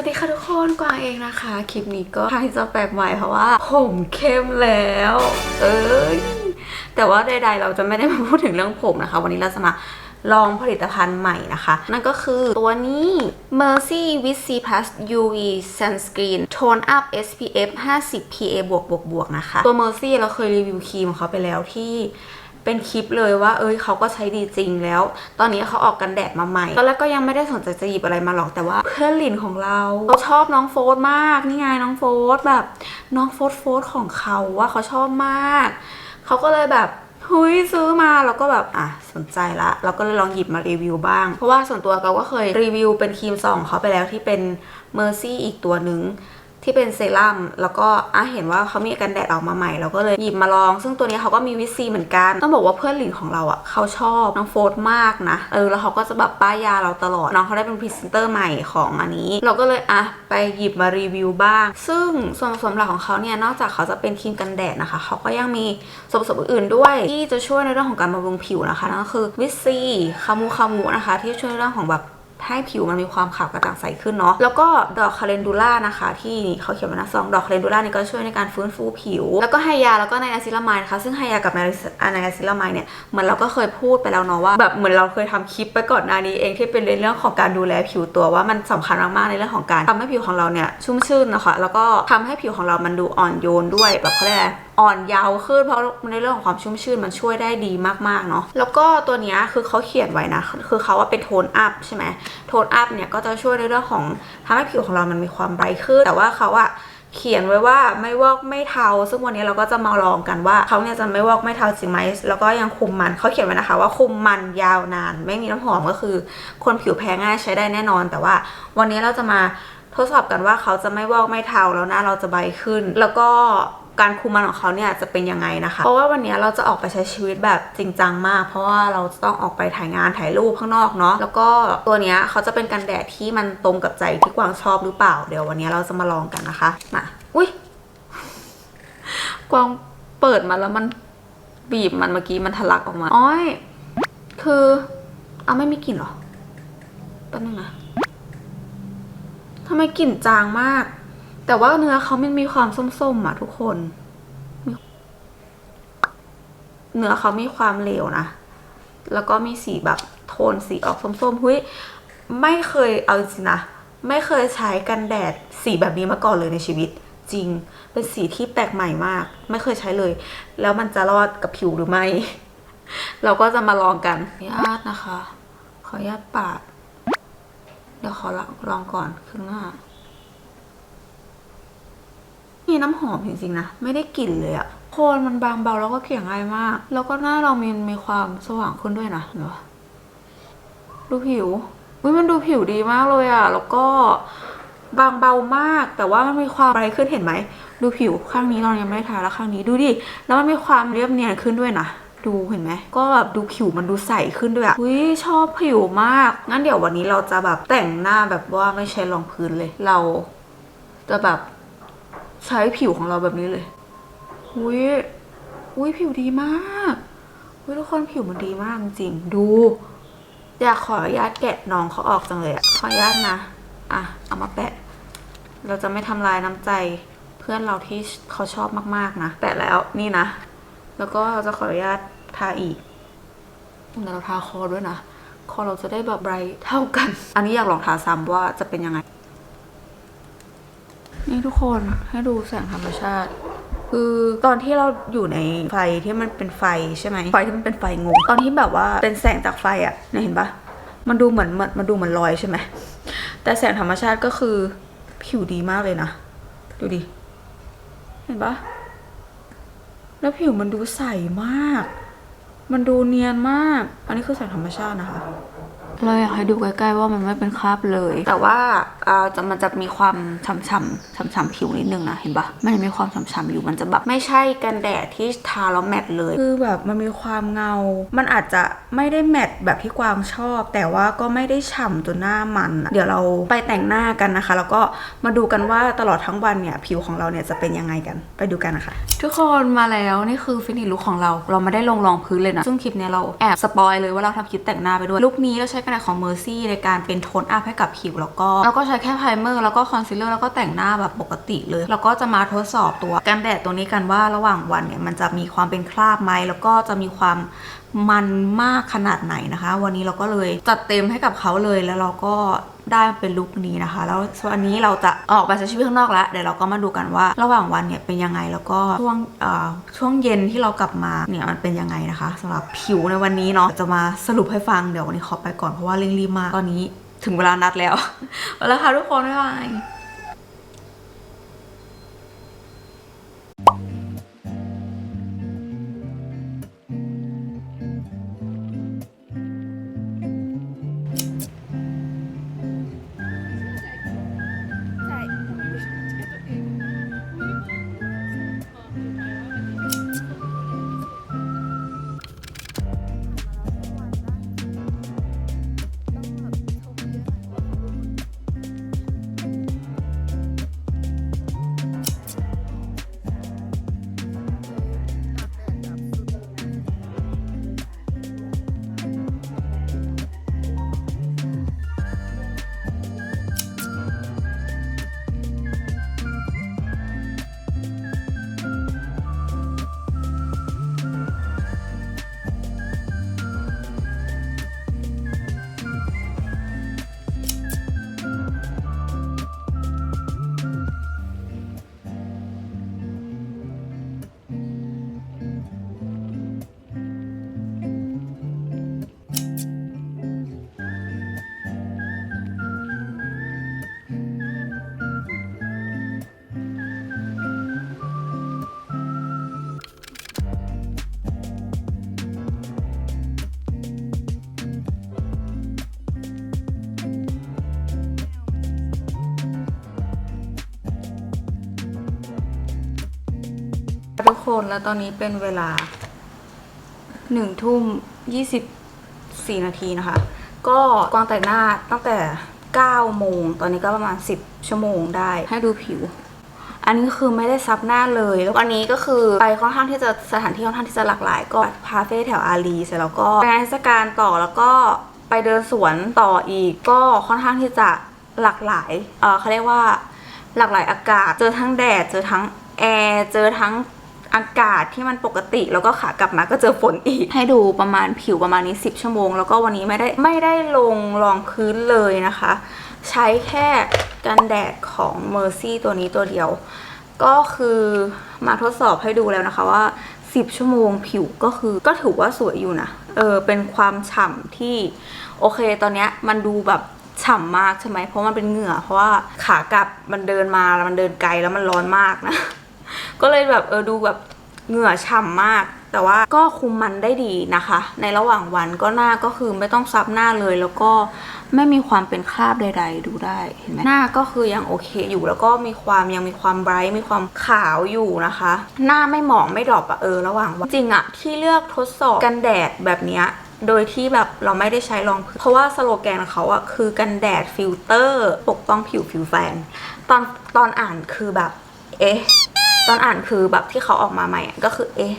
วัสดีค่ะทุกคนกวางเองนะคะ คลิปนี้ก็ใครจะแปลกใหม่เพราะว่า ผมเข้มแล้ว เอ้ยแต่ว่าใดๆเราจะไม่ได้มาพูดถึงเรื่องผมนะคะ วันนี้เราจะมาลองผลิตภัณฑ์ใหม่นะคะ นั่นก็คือตัวนี้ Mercy with C Plus UV Sunscreen Tone Up SPF 50 PA บวกบวกบวกนะคะ ตัว Mercy เราเคยรีวิวครีมของเขาไปแล้วที่ เป็นคลิปเลยว่า เอ้ยเขาก็ใช้ดีจริงแล้ว ตอนนี้เขาออกกันแดดมาใหม่ตอนแรกก็ยังไม่ได้สนใจจะหยิบอะไรมาหรอกแต่ว่า เพื่อนหลินของเราเขาชอบน้องโฟสมากนี่ไงน้องโฟสแบบน้องโฟสโฟสของเขาว่าเขาชอบมากเขาก็เลยแบบเฮ้ยซื้อมาแล้วก็แบบอะสนใจละเราก็เลยลองหยิบมารีวิวบ้าง เพราะว่าส่วนตัวเราก็เคยรีวิวเป็นครีมซองเขาไปแล้วที่เป็นเมอร์ซี่อีกตัวหนึ่ง ที่เป็นเซรั่มแล้วก็อะเห็นว่าเขามีกันแดดออกมาใหม่เราก็เลยหยิบมาลอง ซึ่งตัวนี้เขาก็มีวิตซีเหมือนกัน ต้องบอกว่าเพื่อนหลินของเราอะเขาชอบน้องโฟร์มากนะเออแล้วเขาก็จะแบบป้ายยาเราตลอดน้องเขาได้เป็นพรีเซนเตอร์ใหม่ของอันนี้ เราก็เลยอะไปหยิบมารีวิวบ้าง ซึ่งส่วนผสมหลักของเขาเนี่ยนอกจากเขาจะเป็นครีมกันแดดนะคะเขาก็ยังมีส่วนผสมอื่นๆด้วย ที่จะช่วยในเรื่องของการบำรุงผิวนะคะนั่นก็คือวิตซีคามูคามูนะคะ ที่ช่วยเรื่องของแบบ ให้ผิวมันมีความขาวกระจ่างใสขึ้นเนาะ แล้วก็ดอกคาเลนดูล่านะคะ ที่เขาเขียนไว้น้าซองดอกคาเลนดูล่านี่ก็ช่วยในการฟื้นฟูผิว แล้วก็ไฮยาแล้วก็ไนอาซิลามายนะคะซึ่งไฮยากับไนอาซิลามายเนี่ยเหมือนเราก็เคยพูดไปแล้วเนาะว่าแบบเหมือนเราเคยทำคลิปไปก่อนหน้านี้เองที่เป็นเรื่องของการดูแลผิวตัวว่ามันสำคัญมากๆในเรื่องของการทำให้ผิวของเราเนี่ยชุ่มชื่นนะคะ แล้วก็ทำให้ผิวของเรามันดูอ่อนโยนด้วยแบบเขาเรียก อ่อนเยาว์ขึ้นเพราะในเรื่องของความชุ่มชื่นมันช่วยได้ดีมากๆเนาะแล้วก็ตัวเนี้ยคือเขาเขียนไว้นะ คือเขาว่าเป็นโทนอัพใช่ไหมโทนอัพเนี่ยก็จะช่วยในเรื่องของทำให้ผิวของเรามันมีความไบขึ้น แต่ว่าเขาอะเขียนไว้ว่าไม่วอกไม่เทา ซึ่งวันนี้เราก็จะมาลองกันว่าเขาเนี่ยจะไม่วอกไม่เทาจริงไหมแล้วก็ยังคุมมันเขาเขียนไว้นะคะ ว่าคุมมันยาวนาน ไม่มีน้ำหอมก็คือ คนผิวแพ้ง่ายใช้ได้แน่นอน แต่ว่าวันนี้เราจะมาทดสอบกันว่าเขาจะไม่วอกไม่เทาแล้วหน้าเราจะใบขึ้น แล้วก็ การคุมมันของเขาเนี่ยจะเป็นยังไงนะคะ เพราะว่าวันนี้เราจะออกไปใช้ชีวิตแบบจริงจังมาก เพราะว่าเราจะต้องออกไปถ่ายงานถ่ายรูปข้างนอกเนาะแล้วก็ตัวเนี้ยเขาจะเป็นกันแดดที่มันตรงกับใจที่กวางชอบหรือเปล่าเดี๋ยววันนี้เราจะมาลองกันนะคะมาอุ้ยกวางเปิดมาแล้วมันบีบมันเมื่อกี้มันทะลักออกมาอ้อยคือเอาไม่มีกลิ่นเหรอแป๊บนึงนะทำไมกลิ่นจางมาก แต่ว่าเนื้อเขามันมีความส้มๆอะทุกคน เนื้อเขามีความเหลวนะ แล้วก็มีสีแบบโทนสีออกส้มๆหุ้ยไม่เคยเอาจริงนะ ไม่เคยใช้กันแดดสีแบบนี้มาก่อนเลยในชีวิตจริง เป็นสีที่แปลกใหม่มาก ไม่เคยใช้เลย แล้วมันจะรอดกับผิวหรือไม่ เราก็จะมาลองกันขออนุญาตนะคะ ขออนุญาตปาด เดี๋ยวขอลองก่อนครึ่งหน้า มีน้ำหอมจริงๆนะ ไม่ได้กลิ่นเลยอะโคนมันบางเบาแล้วก็เกลี่ยง่ายมาก แล้วก็หน้าเรามีมีความสว่างขึ้นด้วยนะเนปะดูผิวอุ้ยมันดูผิวดีมากเลยอะแล้วก็บางเบามาก แต่ว่ามันมีความไรขึ้นเห็นไหม ดูผิวข้างนี้เรายังไม่ได้ทาแล้วข้างนี้ดูดิ แล้วมันมีความเรียบเนียนขึ้นด้วยนะดูเห็นไหม ก็แบบดูผิวมันดูใสขึ้นด้วยอะอุ้ยชอบผิวมาก งั้นเดี๋ยววันนี้เราจะแบบแต่งหน้าแบบว่าไม่ใช้รองพื้นเลย เราจะแบบ ใช้ผิวของเราแบบนี้เลยอุ้ยอุ้ยผิวดีมากอุ้ยทุกคนผิวมันดีมากจริงดู อยากขออนุญาตแกะน้องเขาออกจังเลยอะขออนุญาตนะ อะ เอามาแปะ เราจะไม่ทำลายน้ำใจเพื่อนเราที่เขาชอบมากๆนะ แปะแล้วนี่นะ แล้วก็เราจะขออนุญาตทาอีกเดี๋ยวเราทาคอด้วยนะ คอเราจะได้แบบไบรท์เท่ากัน อันนี้อยากลองทาซ้ำว่าจะเป็นยังไง นี่ทุกคนให้ดูแสงธรรมชาติ คือตอนที่เราอยู่ในไฟที่มันเป็นไฟใช่ไหมไฟที่มันเป็นไฟงงตอนที่แบบว่าเป็นแสงจากไฟอะ่ะเนี่ยเห็นปะมันดูเหมือนมันมันดูเหมือนลอยใช่ไหมแต่แสงธรรมชาติก็คือผิวดีมากเลยนะ ดูดิ เห็นปะแล้วผิวมันดูใสมาก มันดูเนียนมาก อันนี้คือแสงธรรมชาตินะคะ เราอยากให้ดูใกล้ๆว่ามันไม่เป็นคราบเลย แต่ว่าเอ่อจะมันจะมีความฉ่ำๆฉ่ำๆผิวนิดนึงนะเห็นปะมันจะมีความฉ่ำๆอยู่มันจะแบบไม่ใช่กันแดดที่ทาแล้วแมตต์เลย คือแบบมันมีความเงา มันอาจจะไม่ได้แมตต์แบบที่กวางชอบ แต่ว่าก็ไม่ได้ฉ่ำจนหน้ามันอะเดี๋ยวเราไปแต่งหน้ากันนะคะ แล้วก็มาดูกันว่าตลอดทั้งวันเนี่ยผิวของเราเนี่ยจะเป็นยังไงกันไปดูกันนะคะ ทุกคนมาแล้วนี่คือฟินิชลุคของเรา เราไม่ได้ลงรองพื้นเลยนะซึ่งคลิปเนี้ยเราแอบสปอยเลยว่าเราทำคลิปแต่งหน้าไปด้วยลุคนี้เราใช้กันแดดของ Mercy ในการเป็นโทนอัพให้กับผิวแล้วก็แล้วก็ใช้แค่ไพรเมอร์แล้วก็คอนซีลเลอร์แล้วก็แต่งหน้าแบบปกติเลย แล้วก็จะมาทดสอบตัวกันแดดตัวนี้กันว่าระหว่างวันเนี่ยมันจะมีความเป็นคราบไหมแล้วก็จะมีความมันมากขนาดไหนนะคะ วันนี้เราก็เลยจัดเต็มให้กับเขาเลยแล้วเราก็ได้เป็นลุคนี้นะคะ แล้ววันนี้เราจะออกไปใช้ชีวิตข้างนอกแล้วเดี๋ยวเราก็มาดูกันว่า ระหว่างวันเนี่ยเป็นยังไงแล้วก็ช่วงช่วงเย็นที่เรากลับมาเนี่ยมันเป็นยังไงนะคะสำหรับผิวในวันนี้เนาะจะมาสรุปให้ฟังเดี๋ยววันนี้ขอไปก่อนเพราะว่าเร่งรีบมากตอนนี้ถึงเวลานัดแล้วแล้วค่ะทุกคนบ๊ายบาย คนแล้วตอนนี้เป็นเวลาหนึ่งทุ่มยี่สิบสี่นาทีนะคะ ก็กวางแต่งหน้าตั้งแต่เก้าโมง ตอนนี้ก็ประมาณสิบชั่วโมงได้ให้ดูผิว อันนี้คือไม่ได้ซับหน้าเลยแล้วอันนี้ก็คือไปค่อนข้างที่จะสถานที่ค่อนข้างที่จะหลากหลาย ก็พาเฟ่แถวอารีเสร็จแล้วก็ไปงานเทศกาลต่อแล้วก็ไปเดินสวนต่ออีก ก็ค่อนข้างที่จะหลากหลาย เออเขาเรียกว่าหลากหลายอากาศ เจอทั้งแดด เจอทั้งแอร์ เจอทั้ง อากาศที่มันปกติ แล้วก็ขากลับมาก็เจอฝนอีก ให้ดูประมาณผิวประมาณนี้ 10 ชั่วโมง แล้วก็วันนี้ไม่ได้ไม่ได้ลงรองพื้นเลยนะคะ ใช้แค่กันแดดของ Mercy ตัวนี้ตัวเดียว ก็คือมาทดสอบให้ดูแล้วนะคะว่า 10 ชั่วโมงผิวก็คือก็ถือว่าสวยอยู่นะ เออเป็นความฉ่ำที่โอเคตอนนี้มันดูแบบฉ่ำมากใช่ไหมเพราะมันเป็นเหงื่อ เพราะว่าขากลับมันเดินมาแล้วมันเดินไกลแล้วมันร้อนมากนะ ก็เลยแบบเออดูแบบเหงื่อฉ่ำมาก แต่ว่าก็คุมมันได้ดีนะคะ ในระหว่างวันก็หน้าก็คือไม่ต้องซับหน้าเลย แล้วก็ไม่มีความเป็นคราบใด ๆ ดูได้เห็นไหมหน้าก็คือยังโอเคอยู่ แล้วก็มีความยังมีความไบรท์มีความขาวอยู่นะคะ หน้าไม่หมองไม่ดรอปอะเออระหว่างวันจริงอะที่เลือกทดสอบกันแดดแบบเนี้ยโดยที่แบบเราไม่ได้ใช้รองพื้นเพราะว่าสโลแกนเขาอะคือกันแดดฟิลเตอร์ปกป้องผิวผิวแฟน ตอนตอนอ่านคือแบบ เอ๊ะ ตอนอ่านคือแบบที่เขาออกมาใหม่ก็คือเอ๊ะ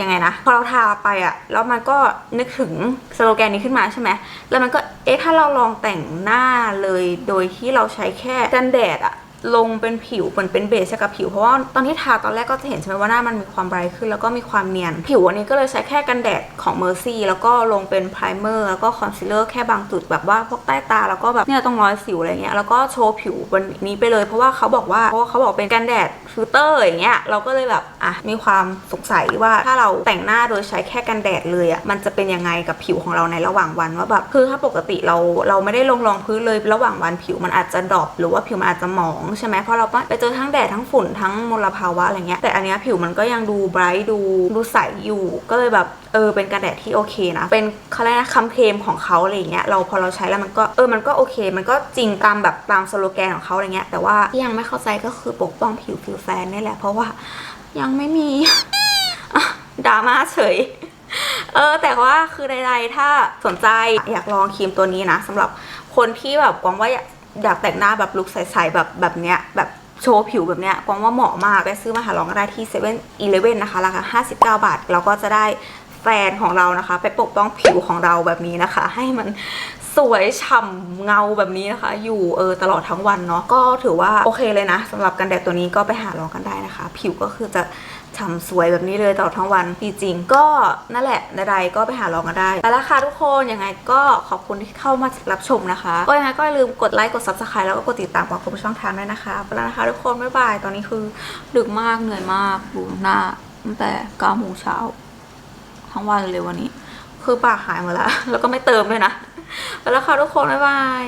ยังไงนะพอเราทาไปอะแล้วมันก็นึกถึงสโลแกนนี้ขึ้นมาใช่ไหมแล้วมันก็เอ๊ะถ้าเราลองแต่งหน้าเลยโดยที่เราใช้แค่กันแดดอะ ลงเป็นผิวเหมือนเป็นเบสกับผิวเพราะว่าตอนที่ทาตอนแรกก็จะเห็นใช่ไหมว่าหน้ามันมีความไบรท์ขึ้นแล้วก็มีความเนียน ผิววันนี้ก็เลยใช้แค่กันแดดของ Mercy แล้วก็ลงเป็นไพรเมอร์แล้วก็คอนซีลเลอร์แค่บางจุดแบบว่าพวกใต้ตา แล้วก็แบบเนี่ยตรงรอยสิวอะไรเงี้ยแล้วก็โชว์ผิวบนนี้ไปเลยเพราะว่าเขาบอกว่าเพราะว่าเขาบอกเป็นกันแดดฟิลเตอร์อย่างเงี้ยเราก็เลยแบบอะมีความสงสัยว่าถ้าเราแต่งหน้าโดยใช้แค่กันแดดเลยอะมันจะเป็นยังไงกับผิวของเราในระหว่างวันว่าแบบคือถ้าปกติเราเราไม่ได้ลงรองพื้นเลยระหว่างวันผิวมันอาจจะดรอปหรือว่าผิวมันอาจจะหมองใช่ไหมเพราะเราไปเจอทั้งแดดทั้งฝุ่นทั้งมลภาวะอะไรเงี้ยแต่อันเนี้ยผิวมันก็ยังดูไบรท์ดูดูใสอยู่ก็เลยแบบเออเป็นกันแดดที่โอเคนะ เป็นเขาเรียกนะคำเคลมของเขาอะไรเงี้ยเราพอเราใช้แล้วมันก็เออมันก็โอเค มันก็จริงตามแบบตามสโลแกนของเขาอะไรเงี้ยแต่ว่าที่ยังไม่เข้าใจก็คือปกป้องผิวผิวแฟนนี่แหละ เพราะว่ายังไม่มีดราม่าเฉยเออแต่ว่าคือใดๆถ้าสนใจอยากลองครีมตัวนี้นะสำหรับคนที่แบบกวางว่า อยากแต่งหน้าแบบลุคใสๆแบบแบบเนี้ยแบบโชว์ผิวแบบเนี้ยกวางว่าเหมาะมากไปซื้อมาหาลองก็ได้ที่7 e เ e ่ e อนะคะราคา59 บาทเราก็จะได้แฟนของเรานะคะ ไปปกป้องผิวของเราแบบนี้นะคะ ให้มันสวยฉ่ำเงาแบบนี้นะคะ อยู่เออตลอดทั้งวันเนาะก็ถือว่าโอเคเลยนะสำหรับกันแดดตัวนี้ก็ไปหาลองกันได้นะคะ ผิวก็คือจะ ฉ่ำสวยแบบนี้เลยตลอดทั้งวันจริงๆก็นั่นแหละใดๆก็ไปหาลองกันได้ไปแล้วราคาทุกคนยังไงก็ขอบคุณที่เข้ามารับชมนะคะ ก็ยังไงก็อย่าลืมกดไลค์กด subscribe แล้วก็กดติดตามกว่าคุณผู้ช่องทางด้วยนะคะไปแล้วนะคะทุกคนบ๊ายบายตอนนี้คือดึกมากเหนื่อยมากดูหน้าตั้งแต่9โมงเช้าทั้งวันเลยวันนี้ คือปากหายหมดแล้ว แล้วก็ไม่เติมด้วยนะไปแล้วค่ะทุกคน บ๊ายบาย